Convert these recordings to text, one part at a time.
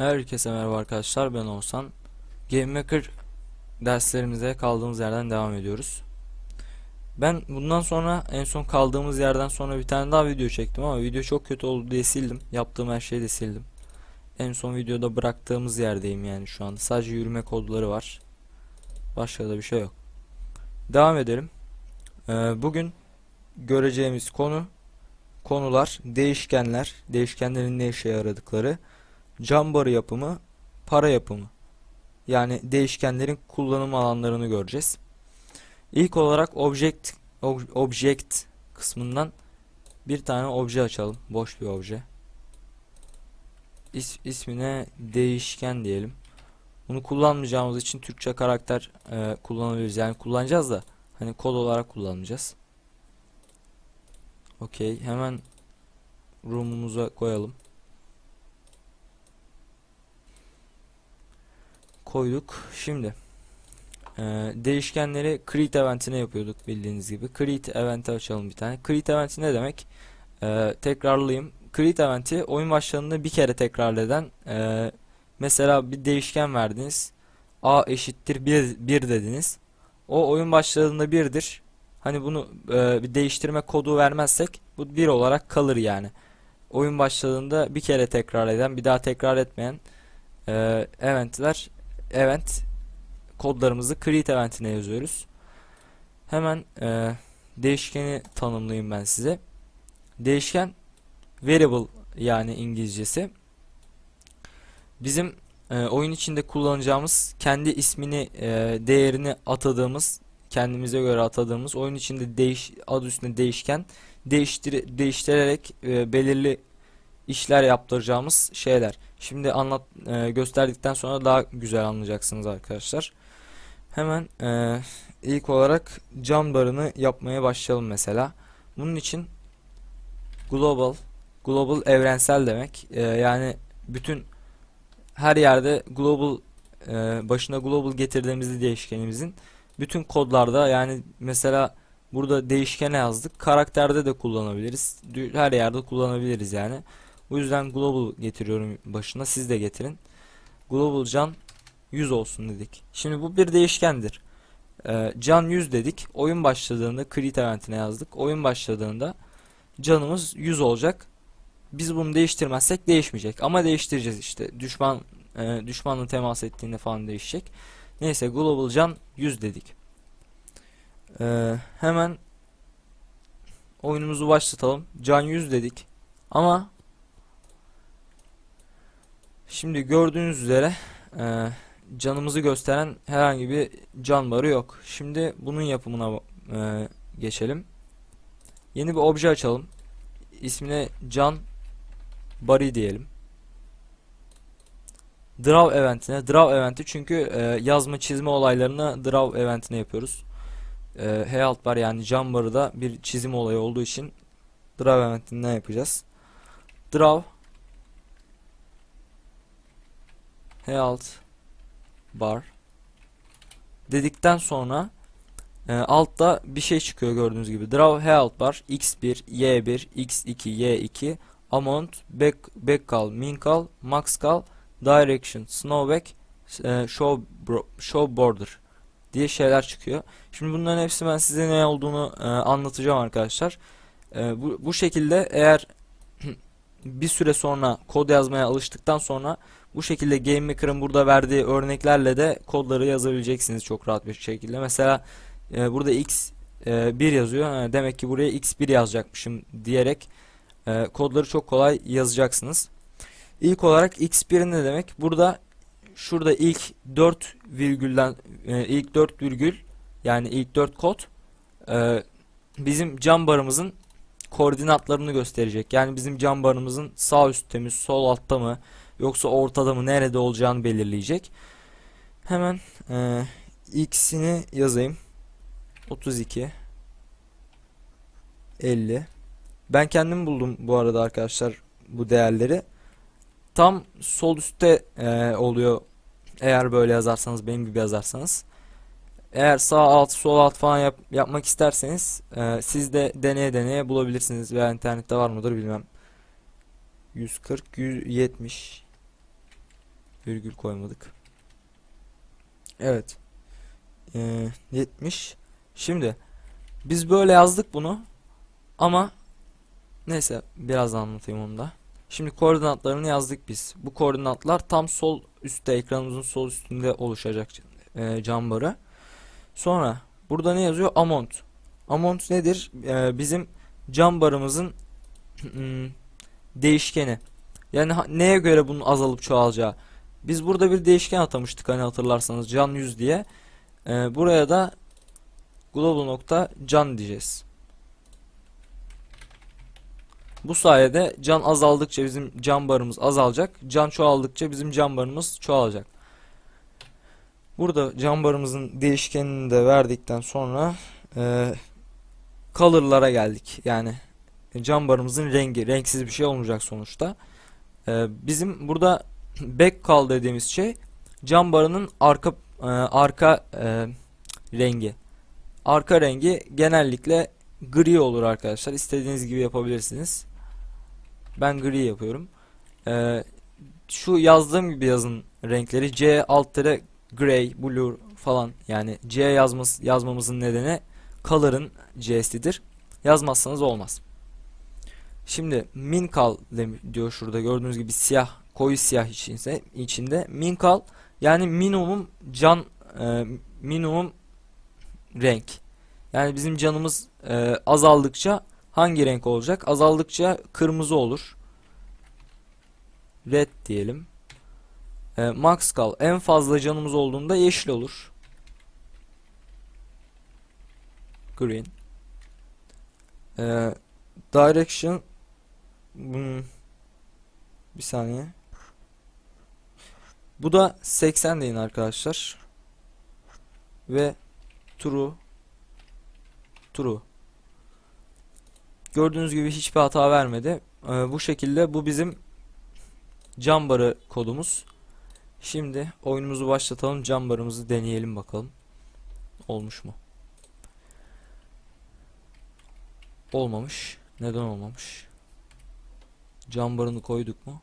Herkese merhaba arkadaşlar ben Oğuzhan. GameMaker derslerimize kaldığımız yerden devam ediyoruz. Ben bundan sonra en son kaldığımız yerden sonra bir tane daha video çektim ama video çok kötü oldu diye sildim. Yaptığım her şeyi de sildim. En son videoda bıraktığımız yerdeyim yani şu anda. Sadece yürüme kodları var. Başka da bir şey yok. Devam edelim. Ee, bugün göreceğimiz konu konular değişkenler, değişkenlerin ne işe yaradıkları cam barı yapımı, para yapımı. Yani değişkenlerin kullanım alanlarını göreceğiz. İlk olarak object ob- object kısmından bir tane obje açalım. Boş bir obje. İs, ismine değişken diyelim. Bunu kullanmayacağımız için Türkçe karakter e, kullanabiliriz. Yani kullanacağız da hani kod olarak kullanmayacağız. Okey. Hemen room'umuza koyalım. Koyduk. Şimdi e, değişkenleri create eventine yapıyorduk bildiğiniz gibi. Create event'i açalım bir tane. Create eventi ne demek? E, tekrarlayayım. Create eventi oyun başlarında bir kere tekrar eden e, mesela bir değişken verdiniz. A eşittir 1, 1 dediniz. O oyun başladığında 1'dir. Hani bunu e, bir değiştirme kodu vermezsek bu 1 olarak kalır yani. Oyun başladığında bir kere tekrar eden, bir daha tekrar etmeyen e, eventler event kodlarımızı create eventine yazıyoruz. Hemen e, değişkeni tanımlayayım ben size. Değişken variable yani İngilizcesi. Bizim e, oyun içinde kullanacağımız kendi ismini e, değerini atadığımız kendimize göre atadığımız oyun içinde değiş adı üstünde değişken değiştir değiştirerek e, belirli işler yaptıracağımız şeyler. Şimdi anlat e, gösterdikten sonra daha güzel anlayacaksınız arkadaşlar. Hemen e, ilk olarak cam barını yapmaya başlayalım mesela. Bunun için global global evrensel demek. E, yani bütün her yerde global e, başına global getirdiğimizde değişkenimizin bütün kodlarda yani mesela burada değişkene yazdık. Karakterde de kullanabiliriz. Her yerde kullanabiliriz yani. Bu yüzden global getiriyorum başına. Siz de getirin. Global can 100 olsun dedik. Şimdi bu bir değişkendir. Ee, can 100 dedik. Oyun başladığında create eventine yazdık. Oyun başladığında canımız 100 olacak. Biz bunu değiştirmezsek değişmeyecek. Ama değiştireceğiz işte. Düşman e, düşmanla temas ettiğinde falan değişecek. Neyse global can 100 dedik. Ee, hemen oyunumuzu başlatalım. Can 100 dedik. Ama Şimdi gördüğünüz üzere e, canımızı gösteren herhangi bir can barı yok. Şimdi bunun yapımına e, geçelim. Yeni bir obje açalım. İsmine can bari diyelim. Draw eventine. Draw eventi çünkü e, yazma çizme olaylarını draw eventine yapıyoruz. E, hey bar yani can barı da bir çizim olayı olduğu için draw eventinden yapacağız. Draw H alt bar dedikten sonra e, altta bir şey çıkıyor gördüğünüz gibi. Draw H alt bar x1, y1, x2, y2 amount, back, back call, min call, max call, direction, snowback, e, show, bro, show border diye şeyler çıkıyor. Şimdi bunların hepsi ben size ne olduğunu e, anlatacağım arkadaşlar. E, bu, bu şekilde eğer bir süre sonra kod yazmaya alıştıktan sonra bu şekilde GameMaker'ın burada verdiği örneklerle de kodları yazabileceksiniz çok rahat bir şekilde. Mesela e, burada x e, 1 yazıyor. Ha, demek ki buraya x1 yazacakmışım diyerek e, kodları çok kolay yazacaksınız. İlk olarak x1 ne demek? Burada şurada ilk 4 virgülden e, ilk 4 virgül yani ilk 4 kod e, bizim cam barımızın koordinatlarını gösterecek. Yani bizim cam barımızın sağ üstte mi, sol altta mı, yoksa ortada mı, nerede olacağını belirleyecek. Hemen e, x'ini yazayım. 32 50 Ben kendim buldum bu arada arkadaşlar bu değerleri. Tam sol üstte e, oluyor eğer böyle yazarsanız benim gibi yazarsanız. Eğer sağ alt sol alt falan yap, yapmak isterseniz e, siz de deneye deneye bulabilirsiniz veya internette var mıdır bilmem. 140 170 Virgül koymadık. Evet. Ee, 70. Şimdi biz böyle yazdık bunu ama neyse biraz anlatayım onu da. Şimdi koordinatlarını yazdık biz. Bu koordinatlar tam sol üstte ekranımızın sol üstünde oluşacak e, cam barı. Sonra burada ne yazıyor? Amount. Amount nedir? E, bizim cam barımızın hmm, değişkeni. Yani neye göre bunun azalıp çoğalacağı. Biz burada bir değişken atamıştık hani hatırlarsanız can 100 diye. E, buraya da global nokta can diyeceğiz. Bu sayede can azaldıkça bizim can barımız azalacak. Can çoğaldıkça bizim can barımız çoğalacak. Burada can barımızın değişkenini de verdikten sonra e, color'lara geldik. Yani can barımızın rengi. Renksiz bir şey olmayacak sonuçta. E, bizim burada back call dediğimiz şey can barının arka e, arka e, rengi. Arka rengi genellikle gri olur arkadaşlar. İstediğiniz gibi yapabilirsiniz. Ben gri yapıyorum. Ee, şu yazdığım gibi yazın renkleri C alt tere gray, blue falan yani C yazması, yazmamızın nedeni color'ın C'sidir. Yazmazsanız olmaz. Şimdi min demi- diyor şurada gördüğünüz gibi siyah koyu siyah içinde içinde min cal yani minimum can e, minimum renk. Yani bizim canımız e, azaldıkça hangi renk olacak? Azaldıkça kırmızı olur. Red diyelim. E, max kal en fazla canımız olduğunda yeşil olur. Green. E, direction hmm, bir saniye. Bu da 80 deyin arkadaşlar. Ve true true. Gördüğünüz gibi hiçbir hata vermedi. Ee, bu şekilde bu bizim cam barı kodumuz. Şimdi oyunumuzu başlatalım. Cam barımızı deneyelim bakalım. Olmuş mu? Olmamış. Neden olmamış? Cam barını koyduk mu?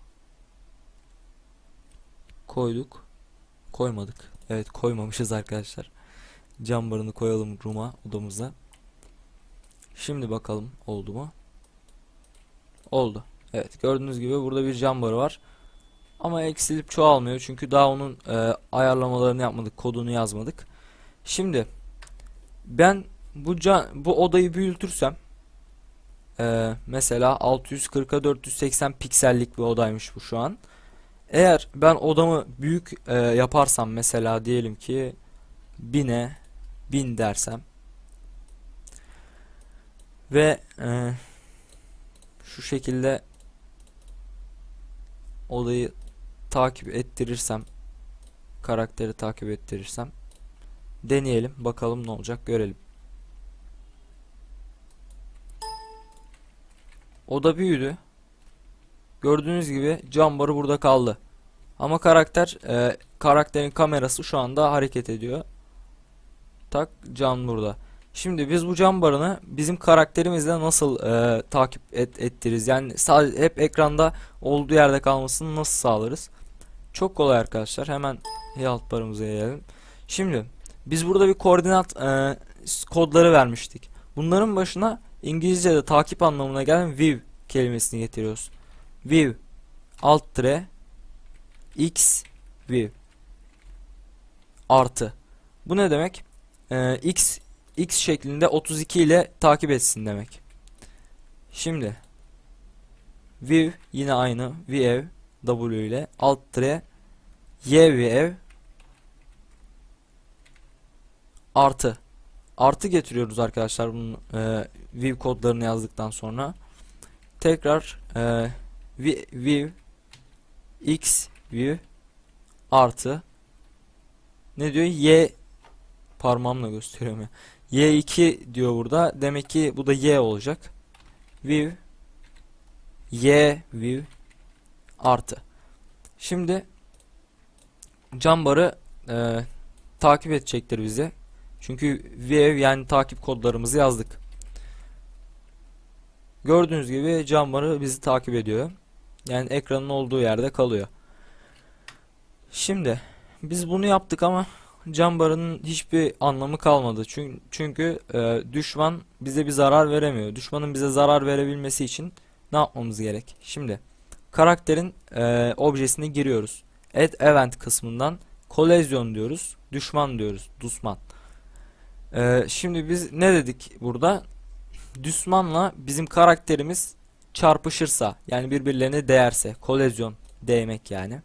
Koyduk. Koymadık. Evet koymamışız arkadaşlar. Cam barını koyalım Ruma odamıza. Şimdi bakalım oldu mu? Oldu. Evet gördüğünüz gibi burada bir cam barı var. Ama eksilip çoğalmıyor çünkü daha onun e, ayarlamalarını yapmadık, kodunu yazmadık. Şimdi ben bu can, bu odayı büyütürsem e, mesela 640'a 480 piksellik bir odaymış bu şu an. Eğer ben odamı büyük e, yaparsam mesela diyelim ki 1000'e 1000 dersem ve e, şu şekilde olayı takip ettirirsem karakteri takip ettirirsem deneyelim bakalım ne olacak görelim. Oda büyüdü. Gördüğünüz gibi cam barı burada kaldı. Ama karakter e, karakterin kamerası şu anda hareket ediyor. Tak cam burada. Şimdi biz bu cam barını bizim karakterimizle nasıl e, takip et, ettiririz? Yani sadece hep ekranda olduğu yerde kalmasını nasıl sağlarız? Çok kolay arkadaşlar. Hemen alt barımıza gelelim. Şimdi biz burada bir koordinat e, kodları vermiştik. Bunların başına İngilizce'de takip anlamına gelen view kelimesini getiriyoruz. View alt tire x. View artı. Bu ne demek? Ee, x x şeklinde 32 ile takip etsin demek. Şimdi. View yine aynı. View w ile. Alt tire y view artı. Artı getiriyoruz arkadaşlar bunun e, view kodlarını yazdıktan sonra. Tekrar e, view x view artı. Ne diyor? Y parmağımla gösteriyorum ya. Y2 diyor burada. Demek ki bu da y olacak. View y view artı. Şimdi cam barı e, takip edecektir bize. Çünkü view yani takip kodlarımızı yazdık. Gördüğünüz gibi cam barı bizi takip ediyor yani ekranın olduğu yerde kalıyor Şimdi biz bunu yaptık ama cam barının hiçbir anlamı kalmadı. Çünkü, çünkü e, düşman bize bir zarar veremiyor. Düşmanın bize zarar verebilmesi için ne yapmamız gerek? Şimdi karakterin e, objesine giriyoruz. Add event kısmından kolezyon diyoruz. Düşman diyoruz. Düşman. E, şimdi biz ne dedik burada? Düşmanla bizim karakterimiz çarpışırsa yani birbirlerine değerse kolezyon değmek yani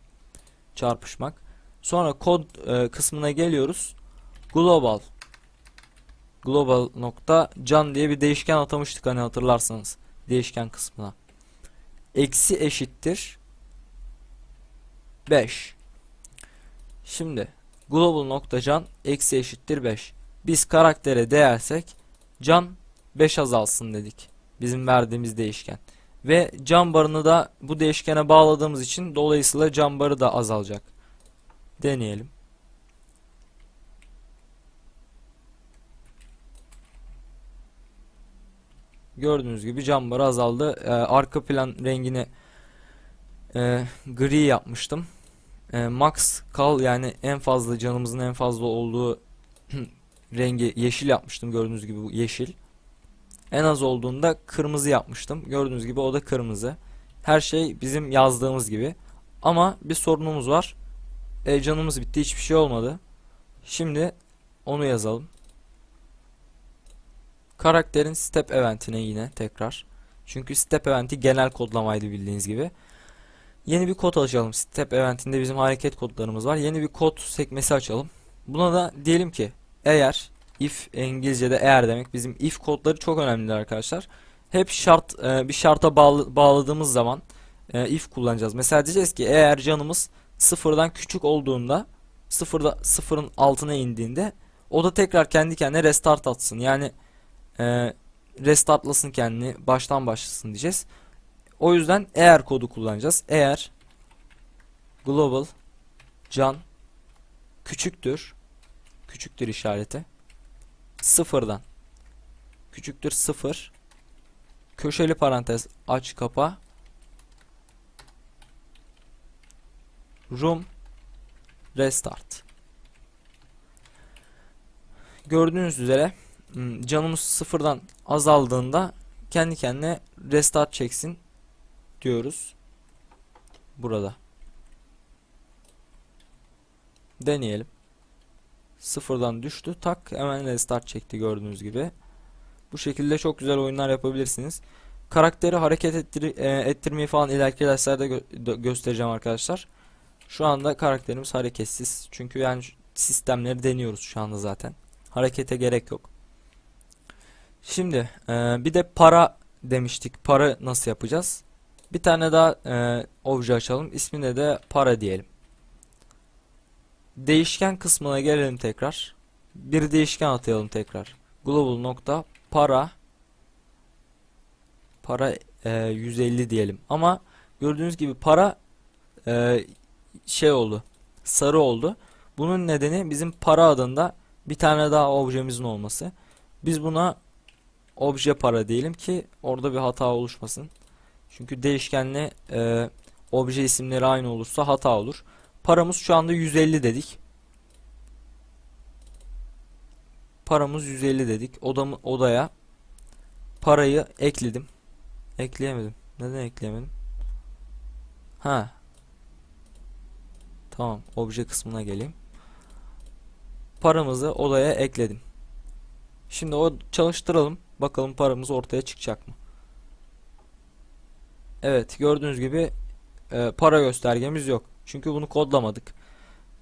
çarpışmak. Sonra kod e, kısmına geliyoruz. Global global nokta can diye bir değişken atamıştık hani hatırlarsanız değişken kısmına. Eksi eşittir 5. Şimdi global nokta can eksi eşittir 5. Biz karaktere değersek can 5 azalsın dedik. Bizim verdiğimiz değişken. Ve can barını da bu değişkene bağladığımız için dolayısıyla can barı da azalacak. Deneyelim. Gördüğünüz gibi cam barı azaldı. Ee, arka plan rengini e, gri yapmıştım. E, max kal yani en fazla canımızın en fazla olduğu rengi yeşil yapmıştım. Gördüğünüz gibi bu yeşil. En az olduğunda kırmızı yapmıştım. Gördüğünüz gibi o da kırmızı. Her şey bizim yazdığımız gibi. Ama bir sorunumuz var. E, canımız bitti. Hiçbir şey olmadı. Şimdi onu yazalım. Karakterin step eventine yine tekrar. Çünkü step eventi genel kodlamaydı bildiğiniz gibi. Yeni bir kod açalım. Step eventinde bizim hareket kodlarımız var. Yeni bir kod sekmesi açalım. Buna da diyelim ki eğer if İngilizce'de eğer demek bizim if kodları çok önemlidir arkadaşlar. Hep şart e, bir şarta bağlı, bağladığımız zaman e, if kullanacağız. Mesela diyeceğiz ki eğer canımız sıfırdan küçük olduğunda sıfırda sıfırın altına indiğinde o da tekrar kendi kendine restart atsın. Yani e, restartlasın kendini baştan başlasın diyeceğiz. O yüzden eğer kodu kullanacağız. Eğer global can küçüktür küçüktür işareti sıfırdan. Küçüktür sıfır. Köşeli parantez aç kapa. Room restart. Gördüğünüz üzere hmm, canımız sıfırdan azaldığında kendi kendine restart çeksin diyoruz. Burada. Deneyelim sıfırdan düştü. Tak hemen restart çekti gördüğünüz gibi. Bu şekilde çok güzel oyunlar yapabilirsiniz. Karakteri hareket ettir e, ettirmeyi falan ileriki derslerde gö göstereceğim arkadaşlar. Şu anda karakterimiz hareketsiz. Çünkü yani sistemleri deniyoruz şu anda zaten. Harekete gerek yok. Şimdi e, bir de para demiştik. Para nasıl yapacağız? Bir tane daha e, obje açalım. İsmine de para diyelim değişken kısmına gelelim tekrar. Bir değişken atayalım tekrar. Global nokta para para e, 150 diyelim. Ama gördüğünüz gibi para e, şey oldu. Sarı oldu. Bunun nedeni bizim para adında bir tane daha objemizin olması. Biz buna obje para diyelim ki orada bir hata oluşmasın. Çünkü değişkenle e, obje isimleri aynı olursa hata olur. Paramız şu anda 150 dedik. Paramız 150 dedik. Odamı, odaya parayı ekledim. Ekleyemedim. Neden ekleyemedim? Ha. Tamam. Obje kısmına geleyim. Paramızı odaya ekledim. Şimdi o çalıştıralım. Bakalım paramız ortaya çıkacak mı? Evet. Gördüğünüz gibi e, para göstergemiz yok. Çünkü bunu kodlamadık.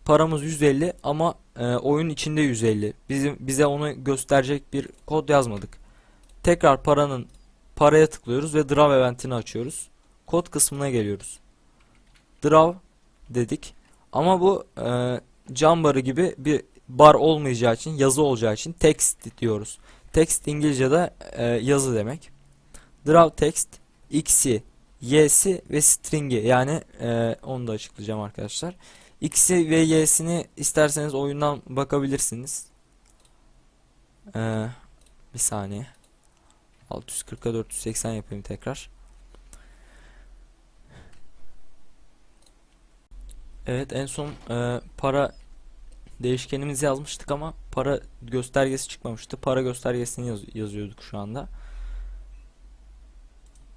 Paramız 150 ama e, oyun içinde 150. Bizim bize onu gösterecek bir kod yazmadık. Tekrar paranın paraya tıklıyoruz ve draw eventini açıyoruz. Kod kısmına geliyoruz. Draw dedik. Ama bu e, cam barı gibi bir bar olmayacağı için yazı olacağı için text diyoruz. Text İngilizce'de e, yazı demek. Draw text x'i y'si ve string'i yani e, onu da açıklayacağım arkadaşlar. X'i ve y'sini isterseniz oyundan bakabilirsiniz. E, bir saniye. 640'a 480 yapayım tekrar. Evet en son e, para değişkenimizi yazmıştık ama para göstergesi çıkmamıştı. Para göstergesini yaz- yazıyorduk şu anda.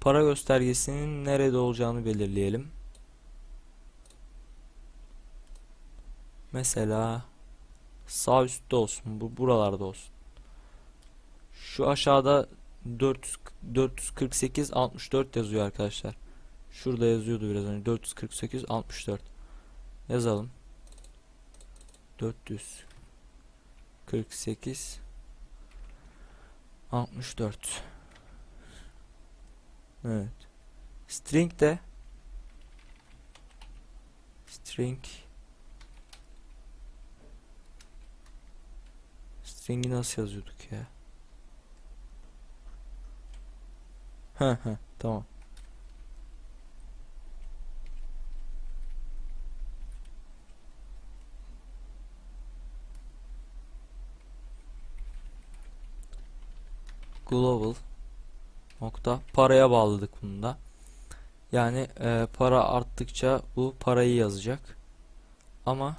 Para göstergesinin nerede olacağını belirleyelim. Mesela sağ üstte olsun. Bu buralarda olsun. Şu aşağıda 400, 448 64 yazıyor arkadaşlar. Şurada yazıyordu biraz önce 448 64. Yazalım. 448 64 Evet. String de string string'i nasıl yazıyorduk ya? Hı hı tamam. global nokta paraya bağladık bunu da. Yani e, para arttıkça bu parayı yazacak. Ama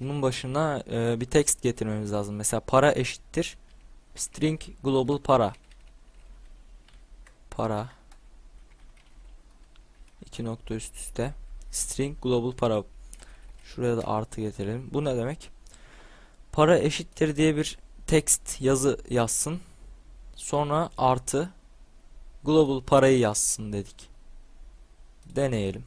bunun başına e, bir text getirmemiz lazım. Mesela para eşittir string global para. Para iki nokta üst üste string global para. Şuraya da artı getirelim. Bu ne demek? Para eşittir diye bir text yazı yazsın. Sonra artı global parayı yazsın dedik. Deneyelim.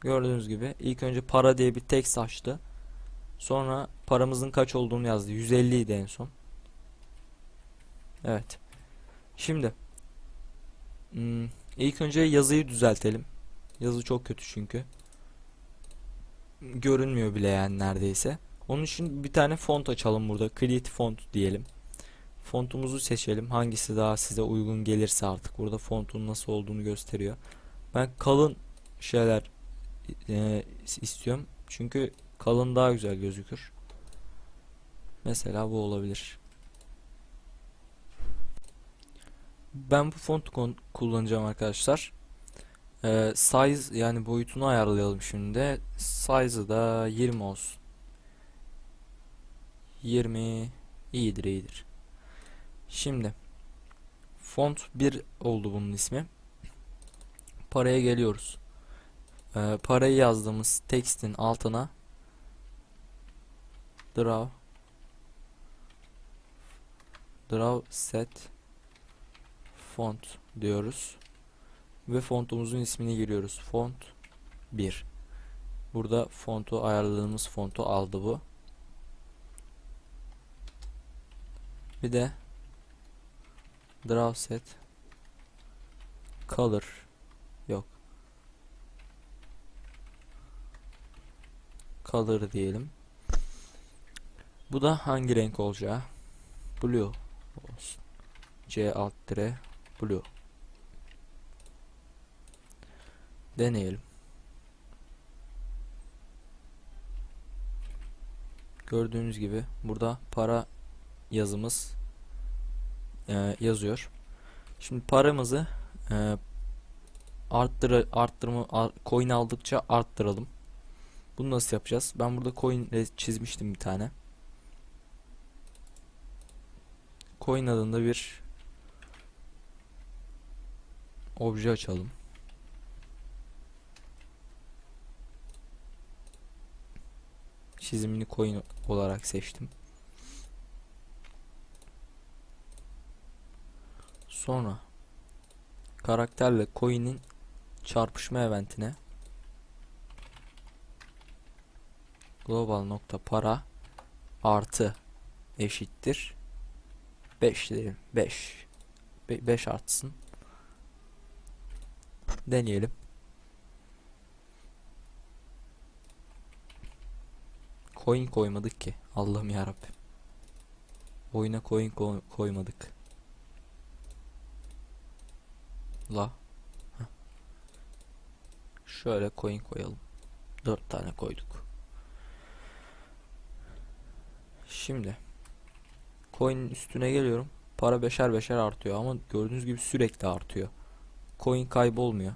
Gördüğünüz gibi ilk önce para diye bir text açtı. Sonra paramızın kaç olduğunu yazdı. 150 idi en son. Evet. Şimdi hmm, ilk önce yazıyı düzeltelim. Yazı çok kötü çünkü görünmüyor bile yani neredeyse. Onun için bir tane font açalım burada. Create font diyelim. Fontumuzu seçelim. Hangisi daha size uygun gelirse artık. Burada fontun nasıl olduğunu gösteriyor. Ben kalın şeyler e, istiyorum. Çünkü kalın daha güzel gözükür. Mesela bu olabilir. Ben bu fontu kullanacağım arkadaşlar. Ee, size yani boyutunu ayarlayalım şimdi. Size'ı da 20 olsun. 20 iyidir iyidir. Şimdi font 1 oldu bunun ismi. Paraya geliyoruz. Ee, parayı yazdığımız tekstin altına draw draw set font diyoruz ve fontumuzun ismini giriyoruz. Font 1. Burada fontu ayarladığımız fontu aldı bu. Bir de draw set color yok. Color diyelim. Bu da hangi renk olacağı? Blue olsun. C alt dire blue. Deneyelim. Gördüğünüz gibi burada para yazımız e, yazıyor. Şimdi paramızı e, arttır arttırma art, coin aldıkça arttıralım. Bunu nasıl yapacağız? Ben burada coin çizmiştim bir tane. Coin adında bir obje açalım. Çizimini coin olarak seçtim. Sonra karakterle coin'in çarpışma eventine global nokta para artı eşittir 5 diyelim. 5 5 artsın. Deneyelim Coin koymadık ki. Allah'ım yarabbim. Oyuna coin koy koymadık. La. Heh. Şöyle coin koyalım. Dört tane koyduk. Şimdi coin'in üstüne geliyorum. para beşer beşer artıyor ama gördüğünüz gibi sürekli artıyor. Coin kaybolmuyor.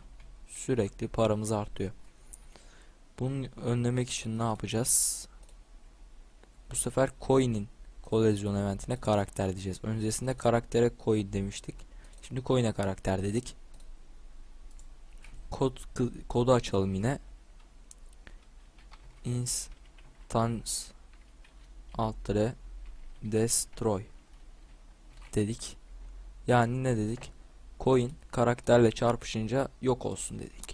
Sürekli paramız artıyor. Bunu önlemek için ne yapacağız? Bu sefer coin'in kolezyon eventine karakter diyeceğiz. Öncesinde karaktere coin demiştik. Şimdi coin'e karakter dedik. Kod kodu açalım yine. Instance alt tire destroy dedik. Yani ne dedik? Coin karakterle çarpışınca yok olsun dedik.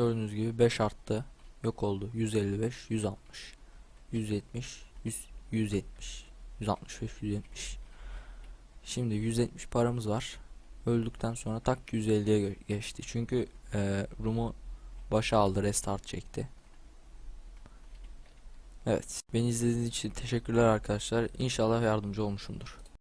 Gördüğünüz gibi 5 arttı. Yok oldu. 155, 160, 170, 100, 170, 165, 170. Şimdi 170 paramız var. Öldükten sonra tak 150'ye gö- geçti. Çünkü e, Room'u başa aldı, restart çekti. Evet, beni izlediğiniz için teşekkürler arkadaşlar. İnşallah yardımcı olmuşumdur.